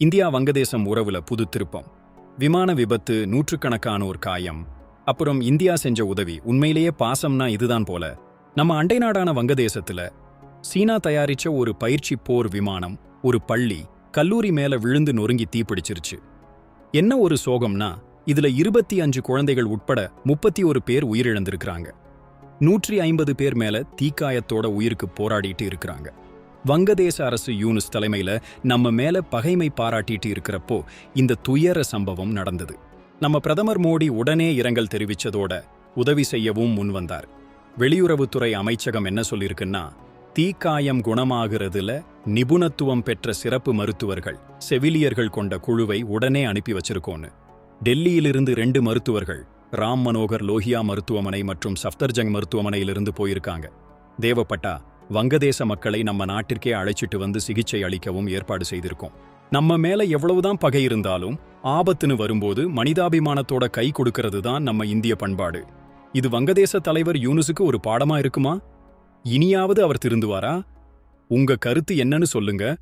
India வங்கதேசம் உறவுல புது திருப்பம். விமான விபத்து நூற்றுக்கணக்கானோர் காயம். அப்புறம் இந்தியா செஞ்ச உதவி உண்மையிலேயே பாசம்னா இதுதான் போல. நம்ம அண்டை நாடான வங்கதேசத்துல சீனா தயாரிச்ச ஒரு பயிற்சி போர் விமானம் ஒரு பள்ளி கல்லூரி மேல விழுந்து நொறுங்கி தீப்பிடிச்சிருச்சு என்ன ஒரு சோகம்னா இதுல இருபத்தி அஞ்சு குழந்தைகள் உட்பட முப்பத்தி ஒரு பேர் உயிரிழந்திருக்கிறாங்க. நூற்றி ஐம்பது பேர் மேல தீக்காயத்தோட உயிருக்கு போராடிட்டு இருக்கிறாங்க. வங்கதேச அரசு யூனுஸ் தலைமையில நம்ம மேல பகைமை பாராட்டிட்டு இருக்கிறப்போ இந்த துயர சம்பவம் நடந்தது. நம்ம பிரதமர் மோடி உடனே இரங்கல் தெரிவிச்சதோட உதவி செய்யவும் முன்வந்தார் வெளியுறவுத்துறை அமைச்சகம் என்ன சொல்லியிருக்குன்னா தீக்காயம் குணமாகிறதுல நிபுணத்துவம் பெற்ற சிறப்பு மருத்துவர்கள் செவிலியர்கள் கொண்ட குழுவை உடனே அனுப்பி வச்சிருக்கோன்னு. டெல்லியிலிருந்து ரெண்டு மருத்துவர்கள் ராம் மனோகர் லோஹியா மருத்துவமனை மற்றும் சஃப்தர்ஜங் மருத்துவமனையிலிருந்து போயிருக்காங்க. தேவப்பட்டா வங்கதேச மக்களை நம்ம நாட்டிற்கே அழைச்சிட்டு வந்து சிகிச்சை அளிக்கவும் ஏற்பாடு செய்திருக்கோம். நம்ம மேல எவ்வளவுதான் பகை இருந்தாலும் ஆபத்துன்னு வரும்போது மனிதாபிமானத்தோட கை கொடுக்கிறது தான் நம்ம இந்திய பண்பாடு. இது வங்கதேச தலைவர் யூனுஸுக்கு ஒரு பாடமா இருக்குமா? இனியாவது அவர் திருந்துவாரா? உங்க கருத்து என்னன்னு சொல்லுங்க.